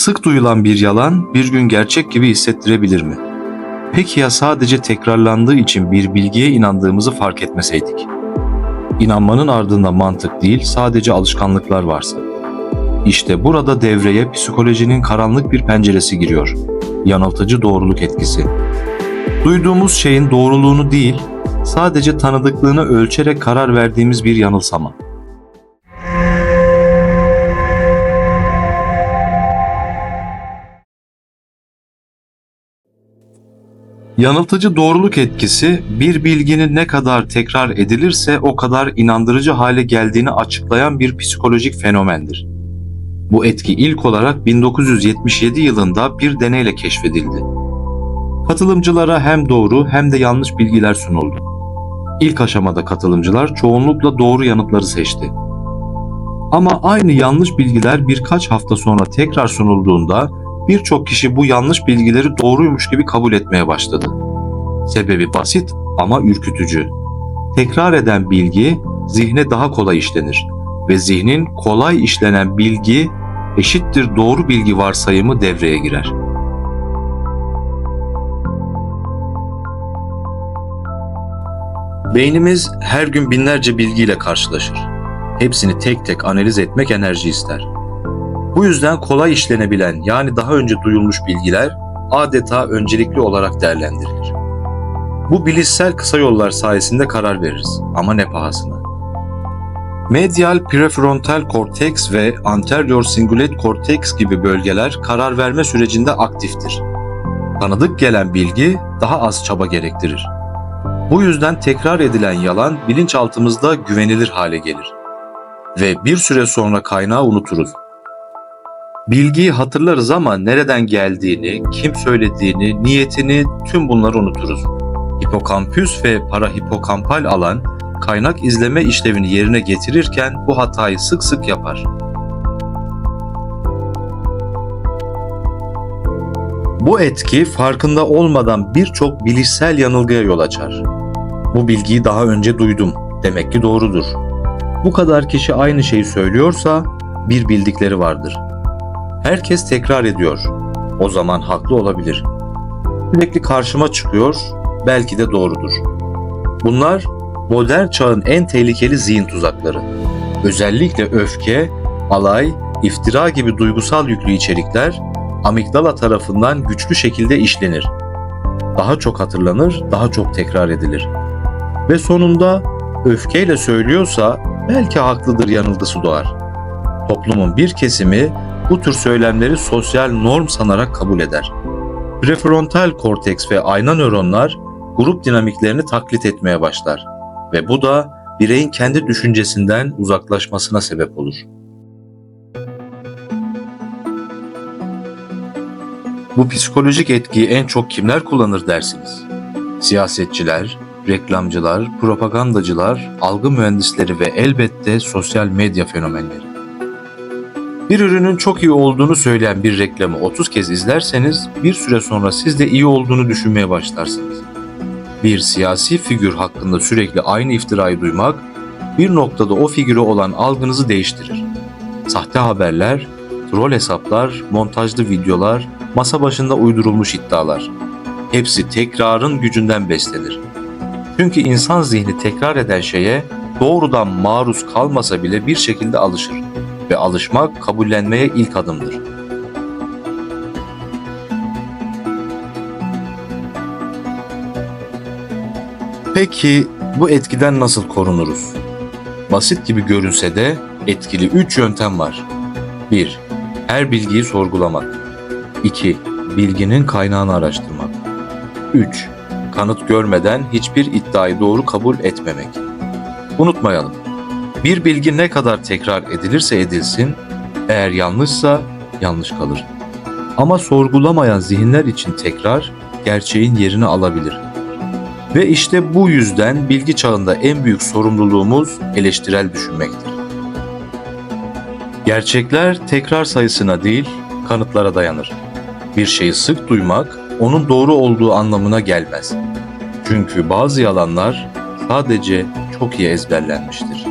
Sık duyulan bir yalan bir gün gerçek gibi hissettirebilir mi? Peki ya sadece tekrarlandığı için bir bilgiye inandığımızı fark etmeseydik? İnanmanın ardında mantık değil, sadece alışkanlıklar varsa. İşte burada devreye psikolojinin karanlık bir penceresi giriyor. Yanıltıcı doğruluk etkisi. Duyduğumuz şeyin doğruluğunu değil, sadece tanıdıklığını ölçerek karar verdiğimiz bir yanılsama. Yanıltıcı doğruluk etkisi bir bilginin ne kadar tekrar edilirse o kadar inandırıcı hale geldiğini açıklayan bir psikolojik fenomendir. Bu etki ilk olarak 1977 yılında bir deneyle keşfedildi. Katılımcılara hem doğru hem de yanlış bilgiler sunuldu. İlk aşamada katılımcılar çoğunlukla doğru yanıtları seçti. Ama aynı yanlış bilgiler birkaç hafta sonra tekrar sunulduğunda birçok kişi bu yanlış bilgileri doğruymuş gibi kabul etmeye başladı. Sebebi basit ama ürkütücü. Tekrar eden bilgi zihne daha kolay işlenir ve zihnin kolay işlenen bilgi eşittir doğru bilgi varsayımı devreye girer. Beynimiz her gün binlerce bilgiyle karşılaşır. Hepsini tek tek analiz etmek enerji ister. Bu yüzden kolay işlenebilen yani daha önce duyulmuş bilgiler adeta öncelikli olarak değerlendirilir. Bu bilişsel kısa yollar sayesinde karar veririz ama ne pahasına. Medial prefrontal korteks ve anterior cingulate korteks gibi bölgeler karar verme sürecinde aktiftir. Tanıdık gelen bilgi daha az çaba gerektirir. Bu yüzden tekrar edilen yalan bilinçaltımızda güvenilir hale gelir ve bir süre sonra kaynağı unuturuz. Bilgiyi hatırlarız ama nereden geldiğini, kim söylediğini, niyetini tüm bunları unuturuz. Hipokampüs ve parahipokampal alan kaynak izleme işlevini yerine getirirken bu hatayı sık sık yapar. Bu etki farkında olmadan birçok bilişsel yanılgıya yol açar. Bu bilgiyi daha önce duydum. Demek ki doğrudur. Bu kadar kişi aynı şeyi söylüyorsa bir bildikleri vardır. Herkes tekrar ediyor. O zaman haklı olabilir. Sürekli karşıma çıkıyor, belki de doğrudur. Bunlar modern çağın en tehlikeli zihin tuzakları. Özellikle öfke, alay, iftira gibi duygusal yüklü içerikler amigdala tarafından güçlü şekilde işlenir. Daha çok hatırlanır, daha çok tekrar edilir. Ve sonunda öfkeyle söylüyorsa belki haklıdır yanılgısı doğar. Toplumun bir kesimi bu tür söylemleri sosyal norm sanarak kabul eder. Prefrontal korteks ve ayna nöronlar grup dinamiklerini taklit etmeye başlar ve bu da bireyin kendi düşüncesinden uzaklaşmasına sebep olur. Bu psikolojik etkiyi en çok kimler kullanır dersiniz? Siyasetçiler, reklamcılar, propagandacılar, algı mühendisleri ve elbette sosyal medya fenomenleri. Bir ürünün çok iyi olduğunu söyleyen bir reklamı 30 kez izlerseniz bir süre sonra siz de iyi olduğunu düşünmeye başlarsınız. Bir siyasi figür hakkında sürekli aynı iftirayı duymak bir noktada o figüre olan algınızı değiştirir. Sahte haberler, troll hesaplar, montajlı videolar, masa başında uydurulmuş iddialar. Hepsi tekrarın gücünden beslenir. Çünkü insan zihni tekrar eden şeye doğrudan maruz kalmasa bile bir şekilde alışır ve alışmak kabullenmeye ilk adımdır. Peki bu etkiden nasıl korunuruz? Basit gibi görünse de etkili 3 yöntem var. 1. Her bilgiyi sorgulamak. 2. Bilginin kaynağını araştırmak. 3. Kanıt görmeden hiçbir iddiayı doğru kabul etmemek. Unutmayalım. Bir bilgi ne kadar tekrar edilirse edilsin, eğer yanlışsa yanlış kalır. Ama sorgulamayan zihinler için tekrar gerçeğin yerini alabilir. Ve işte bu yüzden bilgi çağında en büyük sorumluluğumuz eleştirel düşünmektir. Gerçekler tekrar sayısına değil, kanıtlara dayanır. Bir şeyi sık duymak onun doğru olduğu anlamına gelmez. Çünkü bazı yalanlar sadece çok iyi ezberlenmiştir.